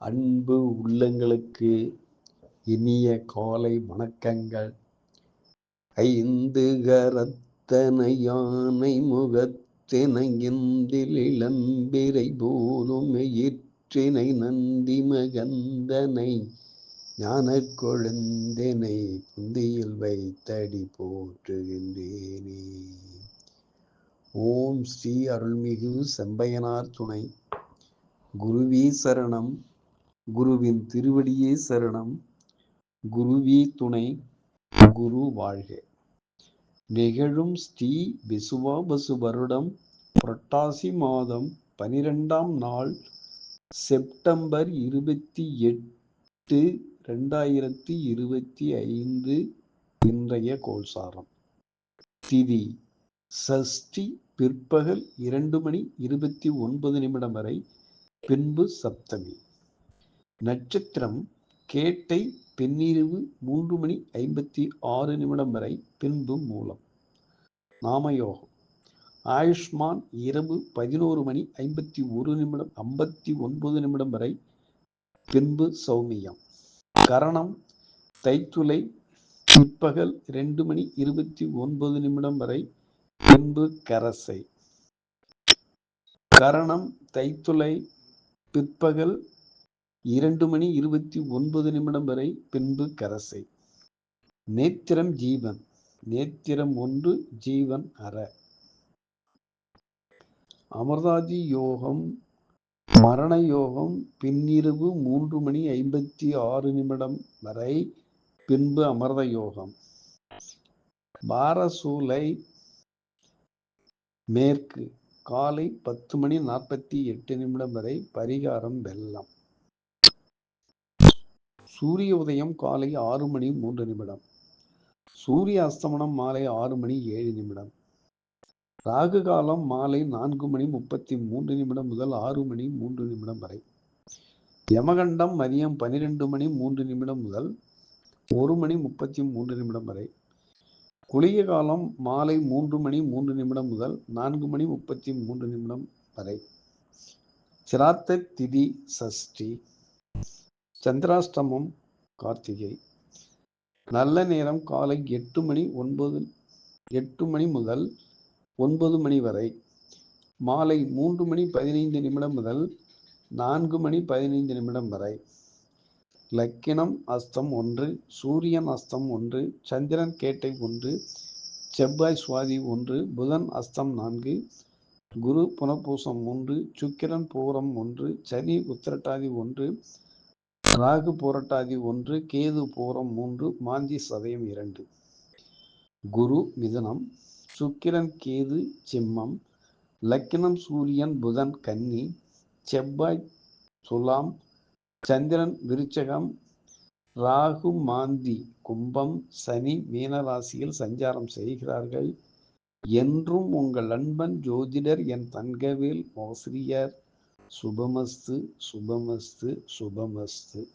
அன்பு உள்ளங்களுக்கு இனிய காலை வணக்கங்கள். ஐந்து கரத்தனை யானை முகத்தினை இந்திலிளம்பிரை போலும் எயிற்றினை நந்தி மகந்தனை ஞான கொழுந்தினை புந்தியில் வைத்தடி போற்றுகின்றேனே. ஓம் ஸ்ரீ அருள்மிகு செம்பையனார் துணை. குருவி சரணம். குருவின் திருவடியே சரணம். குருவி துணை குரு வாழ்க. நிகழும் ஸ்ரீ விசுவாபசு வருடம் புரட்டாசி மாதம் பனிரெண்டாம் நாள் செப்டம்பர் இருபத்தி எட்டு ரெண்டாயிரத்தி இருபத்தி ஐந்து இன்றைய கோல்சாரம் திதி சஷ்டி பிற்பகல் இரண்டு மணி இருபத்தி ஒன்பது நிமிடம் வரை பின்பு சப்தமி. நட்சத்திரம் கேட்டை பெண்ணிரவு மூன்று மணி ஐம்பத்தி ஆறு நிமிடம் வரை பின்பு மூலம். நாமயோகம். ஆயுஷ்மான் இரவு பதினோரு மணி ஐம்பத்தி ஒரு நிமிடம் ஐம்பத்தி ஒன்பது நிமிடம் வரை பின்பு சௌமியம். கரணம் தைத்துளை பிற்பகல் ரெண்டு மணி இருபத்தி ஒன்பது நிமிடம் வரை பின்பு கரசை. கரணம் தைத்துளை பிற்பகல் இரண்டு மணி இருபத்தி ஒன்பது நிமிடம் வரை பின்பு கரசை. நேத்திரம் ஜீவன் நேத்திரம் ஒன்று ஜீவன் அற. அமர்தாஜி யோகம் மரண யோகம் பின்னிரவு மூன்று மணி ஐம்பத்தி ஆறு நிமிடம் வரை பின்பு அமர்த யோகம். பாரசூலை மேற்கு காலை பத்து மணி நாற்பத்தி எட்டு நிமிடம் வரை பரிகாரம் வெள்ளம். சூரிய உதயம் காலை ஆறு மணி மூன்று நிமிடம். சூரிய அஸ்தமனம் மாலை ஆறு மணி ஏழு நிமிடம். ராகு காலம் மாலை நான்கு மணி முப்பத்தி மூன்று நிமிடம் முதல் ஆறு மணி மூன்று நிமிடம் வரை. யமகண்டம் மதியம் பனிரெண்டு மணி மூன்று நிமிடம் முதல் ஒரு மணி முப்பத்தி மூன்று நிமிடம் வரை. குளிய காலம் மாலை மூன்று மணி மூன்று நிமிடம் முதல் நான்கு மணி முப்பத்தி மூன்று நிமிடம் வரை. சிராத்த திதி சஷ்டி. சந்திராஷ்டமம் கார்த்திகை. நல்ல நேரம் காலை எட்டு மணி ஒன்பது எட்டு மணி முதல் ஒன்பது மணி வரை. மாலை மூன்று மணி பதினைந்து நிமிடம் முதல் நான்கு மணி பதினைந்து நிமிடம் வரை. லக்கினம் அஸ்தம் ஒன்று சூரியன் அஸ்தம் ஒன்று சந்திரன் கேட்டை ஒன்று செவ்வாய் சுவாதி ஒன்று புதன் அஸ்தம் நான்கு குரு புனப்பூசம் ஒன்று சுக்கிரன் பூரம் ஒன்று சனி உத்திரட்டாதி ஒன்று ராகு போரட்டாதி ஒன்று கேது பூரம் மூன்று மாந்தி சதயம் இரண்டு. குரு மிதனம் சுக்கிரன் கேது சிம்மம் லக்கினம் சூரியன் புதன் கன்னி செவ்வாய் சுலாம் சந்திரன் விருச்சகம் ராகு மாந்தி கும்பம் சனி மீனராசியில் சஞ்சாரம் செய்கிறார்கள். என்றும் உங்கள் அன்பன் ஜோதிடர் என் தங்கவேல் ஆசிரியர் சுபமஸ்து சுபமஸ்து சுபமஸ்து.